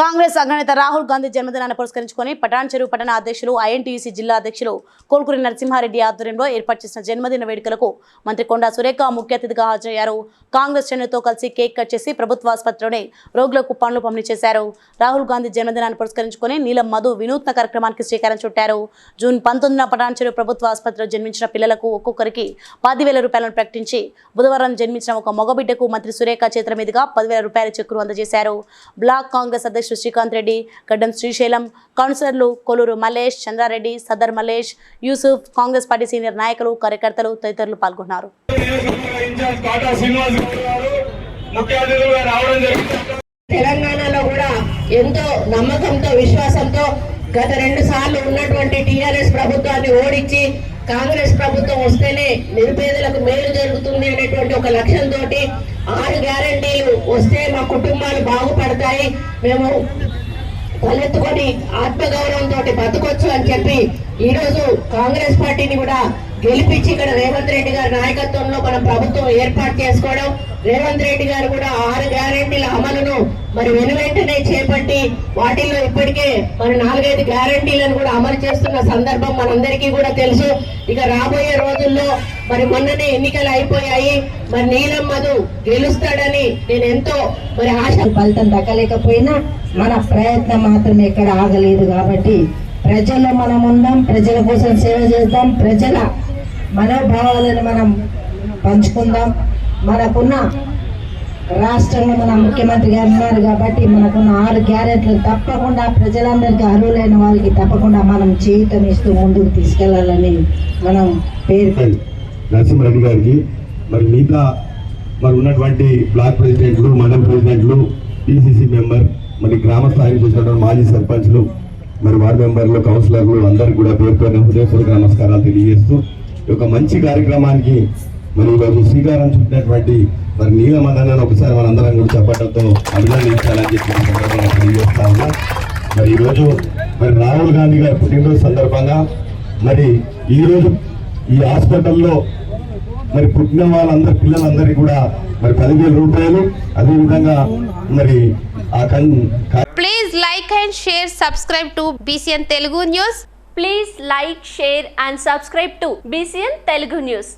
కాంగ్రెస్ అగ్రనేత రాహుల్ గాంధీ జన్మదినాన్ని పురస్కరించుకొని పటాన్ చెరువు పట్టణ అధ్యక్షులు ఐఎన్టీయూసీ జిల్లా అధ్యక్షులు కోల్కురి నరసింహారెడ్డి ఆధ్వర్యంలో ఏర్పాటు చేసిన జన్మదిన వేడుకలకు మంత్రి కొండా సురేఖ ముఖ్య అతిథిగా హాజరయ్యారు. కాంగ్రెస్ శ్రేణులతో కలిసి కేక్ కట్ చేసి ప్రభుత్వ ఆసుపత్రిలోనే రోగులకు పనులు పంపిణీ చేశారు. రాహుల్ గాంధీ జన్మదినాన్ని పురస్కరించుకొని నీలం మధు వినూత్న కార్యక్రమానికి శ్రీకారం చుట్టారు. జూన్ పంతొమ్మిదిన పటాన్ చెరువు ప్రభుత్వ ఆసుపత్రిలో జన్మించిన పిల్లలకు ఒక్కొక్కరికి పదివేల రూపాయలను ప్రకటించి బుధవారం జన్మించిన ఒక మగబిడ్డకు మంత్రి సురేఖ చేతుల మీదుగా పదివేల రూపాయల చెక్కులు అందజేశారు. బ్లాక్ కాంగ్రెస్ అధ్యక్షుడు శ్రీకాంత్ రెడ్డి గడ్డం శ్రీశైలం కౌన్సిలర్లు Koluru Malesh Chandrareddy Sadar Malesh Yusuf Congress party senior నాయకులు కార్యకర్తలు తదితరులు పాల్గొన్నారు. తెలంగాణలో కూడా ఎంతో నమ్మకంతో విశ్వాసంతో గత రెండు సార్లు ఉన్నటువంటి టీఆర్ఎస్ ప్రభుత్వాన్ని ఓడించి కాంగ్రెస్ ప్రభుత్వం వస్తేనే నిరుపేదలకు మేలు జరుగుతుంది అనేటువంటి ఒక లక్ష్యంతో ఆరు గ్యారంటీలు వస్తే మా కుటుంబాలు బాగుపడతాయి. మేము తలెత్తుకొని ఆత్మగౌరవంతో బతకొచ్చు అని చెప్పి ఈరోజు కాంగ్రెస్ పార్టీని కూడా గెలిపించి ఇక్కడ రేవంత్ రెడ్డి గారి నాయకత్వంలో మన ప్రభుత్వం ఏర్పాటు చేసుకోవడం రేవంత్ రెడ్డి గారు కూడా ఆరు గ్యారెంటీల అమలును మరి వెను వెంటనే చేపట్టి వాటిల్లో ఇప్పటికే మరి నాలుగైదు గ్యారెంటీలను కూడా అమలు చేస్తున్న సందర్భం మనందరికీ కూడా తెలుసు. ఇక రాబోయే రోజుల్లో మరి మొన్ననే ఎన్నికలు అయిపోయాయి. మరి నీలం మధు గెలుస్తాడని నేను ఎంతో మరి ఆశ ఫలితం దక్కలేకపోయినా మన ప్రయత్నం మాత్రం ఎక్కడ ఆగలేదు కాబట్టి ప్రజల్లో మనం ఉందాం ప్రజల కోసం సేవ చేద్దాం ప్రజల మనోభావాలను మనం పంచుకుందాం. మనకున్న రాష్ట్రంలో మన ముఖ్యమంత్రి గారు ఉన్నారు కాబట్టి మనకున్న ఆరు గ్యారెంట్లు తప్పకుండా ప్రజలందరికీ అర్హులైన వారికి తప్పకుండా మనం జీవితం ఇస్తూ ముందుకు తీసుకెళ్ళాలని మనం పేరు నరసింహారెడ్డి గారికి మరి మిగతా మరి ఉన్నటువంటి బ్లాక్ ప్రెసిడెంట్లు మండల ప్రెసిడెంట్లు పిసిసి మెంబర్ మరి గ్రామ స్థాయికి చూసినటువంటి మాజీ సర్పంచ్లు మరి వార్డు మెంబర్లు కౌన్సిలర్లు అందరికీ కూడా పేరు పేరున హృదయపూర్వక నమస్కారాలు తెలియజేస్తూ ఈ యొక్క మంచి కార్యక్రమానికి మరి ఈరోజు శ్రీకారం చుట్టినటువంటి మరి నీల మదనాన్ని ఒకసారి మనందరం కూడా చెప్పడంతో అభినందించాలని చెప్పి సందర్భంగా తెలియజేస్తా ఉన్నా. మరి ఈరోజు మరి రాహుల్ గాంధీ గారి పుట్టినరోజు సందర్భంగా మరి ఈరోజు ఈ హాస్పిటల్లో మరి పుట్టిన వాళ్ళందరి పిల్లలందరికీ కూడా మరి పదివేల రూపాయలు. అదేవిధంగా మరి ఆ కన్ please like and share subscribe to BCN Telugu news please like share and subscribe to BCN Telugu news